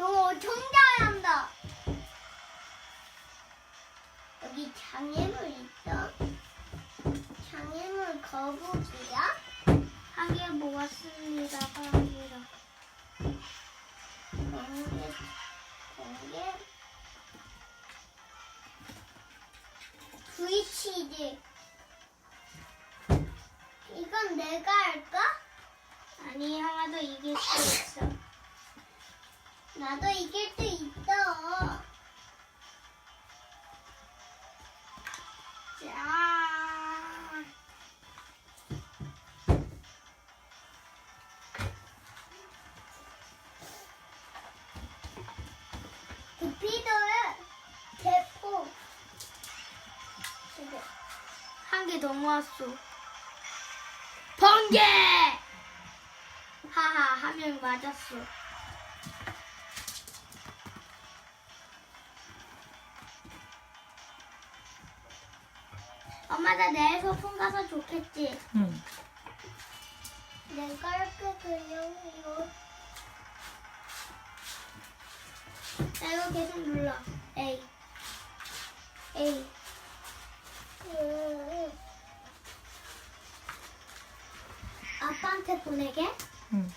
엄청 잘한다. 여기 장애물 있어. 장애물 거북이야? 한개 모았습니다. 합니다. 공개, 공개. 브이치즈. 이건 내가 할까? 아니, 형아도 이길 수 있어. 나도 이길 수 있어. 자. 구피도를 대포. 한 개 더 모았어. 번개! 하하, 한 명 맞았어. 엄마 나 내일 소풍 가서 좋겠지? 응. 내가 이렇게 그려요. 나 이거 계속 눌러. A. A. 아빠한테 보내게? 응.